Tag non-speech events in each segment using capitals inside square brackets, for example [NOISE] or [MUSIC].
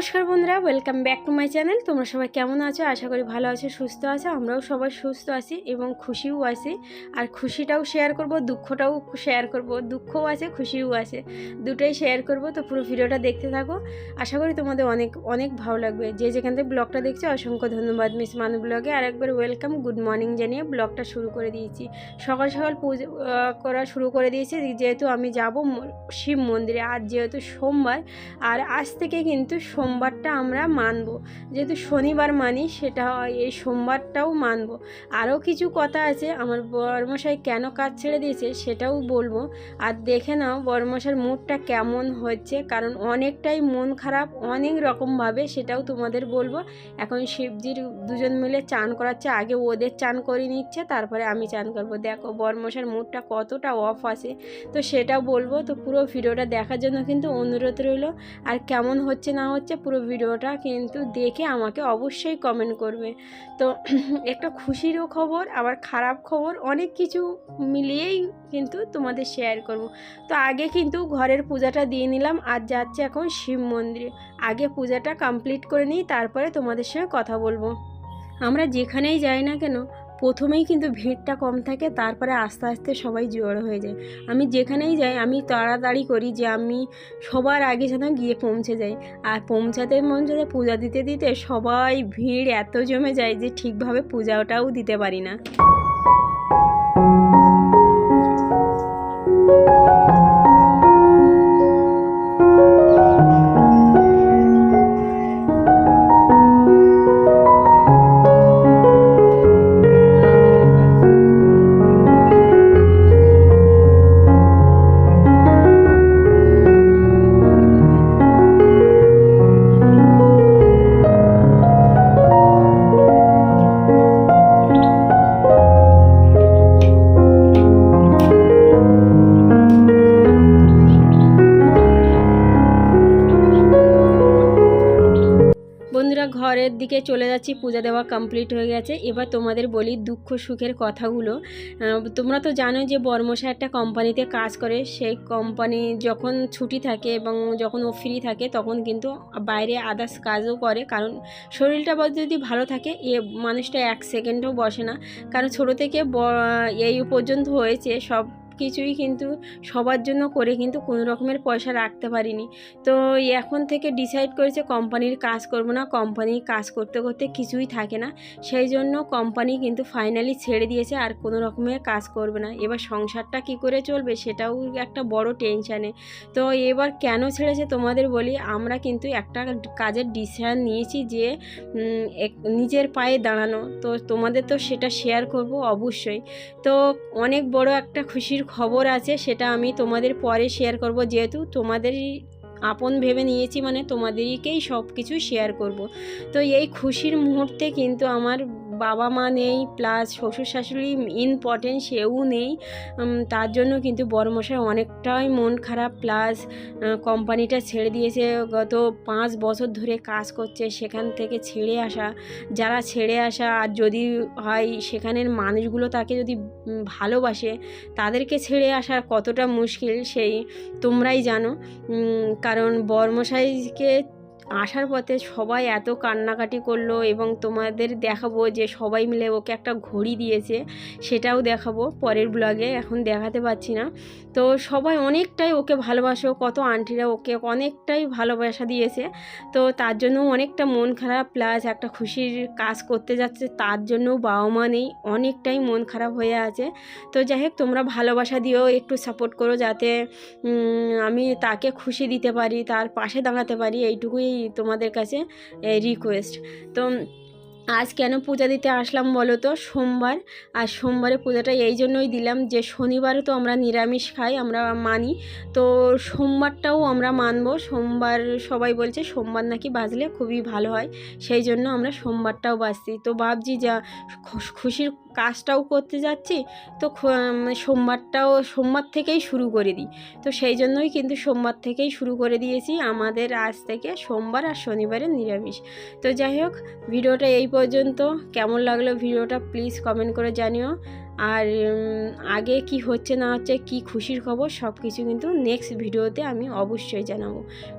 নমস্কার বন্ধুরা welcome back to my channel তোমরা সবাই কেমন আছো? আশা করি ভালো আছো, সুস্থ আছো। আমরাও সবাই সুস্থ আছি এবং খুশিও আছি। আর খুশিটাও শেয়ার করব, দুঃখটাও শেয়ার করব, দুঃখও আছে, খুশিও আছে। দুটোই শেয়ার করব, তো পুরো ভিডিওটা দেখতে থাকো। আশা করি তোমাদের অনেক অনেক ভালো লাগবে। যে যেখান থেকে ব্লগটা দেখছ, অসংখ্য ধন্যবাদ মিস মানু ব্লগে আর একবার ওয়েলকাম গুড মর্নিং জানিয়ে ব্লগটা শুরু করে দিয়েছি। সকাল সকাল পুজো করা শুরু করে দিয়েছি। যেহেতু আমি যাব শিব মন্দিরে। আজ যেহেতু সোমবার, আর আজ থেকে কিন্তু সোমবারটা আমরা মানব। যেহেতু শনিবার মানি, সেটা এই সোমবারটাও মানব। আরও কিছু কথা আছে, আমার বরমশাই কেন কাজ ছেড়ে দিয়েছে সেটাও বলব। আর দেখে নাও বরমশার মুডটা কেমন হচ্ছে, কারণ অনেকটাই মন খারাপ, অনেক রকমভাবে সেটাও তোমাদের বলব। এখন শিবজির দুজন মিলে চান করাচ্ছে, আগে ওদের চান করে নিচ্ছে, তারপরে আমি চান করব। দেখো বরমশার মুডটা কতটা অফ আছে, তো সেটা বলব। তো পুরো ভিডিওটা দেখার জন্য কিন্তু অনুরোধ রইল। আর কেমন হচ্ছে না হচ্ছে পুরো ভিডিওটা কিন্তু দেখে আমাকে অবশ্যই কমেন্ট করবে। তো [CLEARS THROAT] একটা খুশিরও খবর, আবার খারাপ খবর, অনেক কিছু মিলিয়েই কিন্তু তোমাদের শেয়ার করব। তো আগে কিন্তু ঘরের পূজাটা দিয়ে নিলাম আর যাচ্ছে এখন শিব মন্দিরে। আগে পূজাটা কমপ্লিট করে নিই, তারপরে তোমাদের সঙ্গে কথা বলব। আমরা যেখানেই যাই না কেন প্রথমেই কিন্তু ভিড়টা কম থাকে, তারপরে আস্তে আস্তে সবাই জড়ো হয়ে যায়। আমি যেখানেই যাই, আমি তাড়াতাড়ি করি যে আমি সবার আগে যেন গিয়ে পৌঁছে যাই। আর পৌঁছাতে পৌঁছাতে পূজা দিতে দিতে সবাই ভিড় এত জমে যায় যে ঠিকভাবে পূজাটাও দিতে পারি না। ঘরের দিকে চলে যাচ্ছি, পূজা দেওয়া কমপ্লিট হয়ে গেছে। এবার তোমাদের বলি দুঃখ সুখের কথাগুলো। তোমরা তো জানো যে বর্মশা একটা কোম্পানিতে কাজ করে। সেই কোম্পানি যখন ছুটি থাকে এবং যখন ও ফ্রি থাকে, তখন কিন্তু বাইরে আদার্স কাজও করে। কারণ শরীরটা যদি ভালো থাকে, এ মানুষটা এক সেকেন্ডও বসে না। কারণ ছোটো থেকে এই পর্যন্ত হয়েছে, সব কিছুই কিন্তু সবার জন্য করে কিন্তু কোনো রকমের পয়সা রাখতে পারিনি। তো এখন থেকে ডিসাইড করেছে কোম্পানির কাজ করব না কোম্পানির কাজ করতে করতে কিছুই থাকে না। সেই জন্য কোম্পানি কিন্তু ফাইনালি ছেড়ে দিয়েছে, আর কোনো রকমের কাজ করবে না। এবার সংসারটা কি করে চলবে সেটাও একটা বড় টেনশানে তো এবার কেন ছেড়েছে তোমাদের বলি, আমরা কিন্তু একটা কাজের ডিসিশান নিয়েছি যে নিজের পায়ে দাঁড়ানো। তো তোমাদের তো সেটা শেয়ার করব অবশ্যই। তো অনেক বড় একটা খুশির খবর আছে সেটা আমি তোমাদের পরে শেয়ার করব। যেহেতু তোমাদেরই আপন ভেবে নিয়েছি মানে তোমাদেরকেই সব কিছু শেয়ার করব। তো এই খুশির মুহূর্তে কিন্তু আমার বাবা মা নেই প্লাস শ্বশুর শাশুড়ি ইম্পর্টেন্ট সেও নেই। তার জন্য কিন্তু বড়মশাই অনেকটাই মন খারাপ প্লাস কোম্পানিটা ছেড়ে দিয়েছে। গত পাঁচ বছর ধরে কাজ করছে সেখান থেকে ছেড়ে আসা। যারা ছেড়ে আসা, আর যদি হয় সেখানের মানুষগুলো তাকে যদি ভালোবাসে, তাদেরকে ছেড়ে আসা কতটা মুশকিল সেই তোমরাই জানো। কারণ বর্মশাইকে আসার পথে সবাই এত কান্নাকাটি করল এবং তোমাদের দেখাবো যে সবাই মিলে ওকে একটা ঘড়ি দিয়েছে, সেটাও দেখাবো পরের ব্লগে এখন দেখাতে পারছি না। তো সবাই অনেকটাই ওকে ভালোবাসো, কত আন্টিরা ওকে অনেকটাই ভালোবাসা দিয়েছে। তো তার জন্য অনেকটা মন খারাপ প্লাস একটা খুশির কাজ করতে যাচ্ছে, তার জন্যও বাবা মা নেই, অনেকটাই মন খারাপ হয়ে আছে। তো যাই হোক, তোমরা ভালোবাসা দিও একটু সাপোর্ট করো যাতে আমি তাকে খুশি দিতে পারি, তার পাশে দাঁড়াতে পারি, এইটুকুই তোমাদের কাছে রিকোয়েস্ট তো আজ কেন পূজা দিতে আসলাম বলো তো? সোমবার। আর সোমবারে পূজাটা এই জন্যই দিলাম যে শনিবারে তো আমরা নিরামিষ খাই, আমরা মানি। তো, সোমবারটাও আমরা মানব। সোমবার সবাই বলছে সোমবার নাকি বাজলে খুবই ভালো হয়। সেই জন্য আমরা সোমবারটাও বাজছি। তো ভাবছি যা খুশির কাজটাও করতে যাচ্ছি, তো সোমবারটাও, সোমবার থেকেই শুরু করে দিই। তো সেই জন্যই কিন্তু সোমবার থেকেই শুরু করে দিয়েছি আমাদের আজ থেকে সোমবার আর শনিবারে নিরামিষ। তো যাই হোক, ভিডিওটা এই পর্যন্ত। কেমন লাগল ভিডিওটা প্লিজ কমেন্ট করে জানিও। আর আগে কি হচ্ছে না হচ্ছে, কি খুশির খবর সব কিছু কিন্তু নেক্সট ভিডিওতে আমি অবশ্যই জানাব।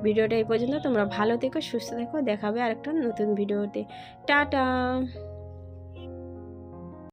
ভিডিওটা এই পর্যন্ত। তোমরা ভালো থেকো, সুস্থ থেকো। দেখাবে আরেকটা নতুন ভিডিওতে। টাটা!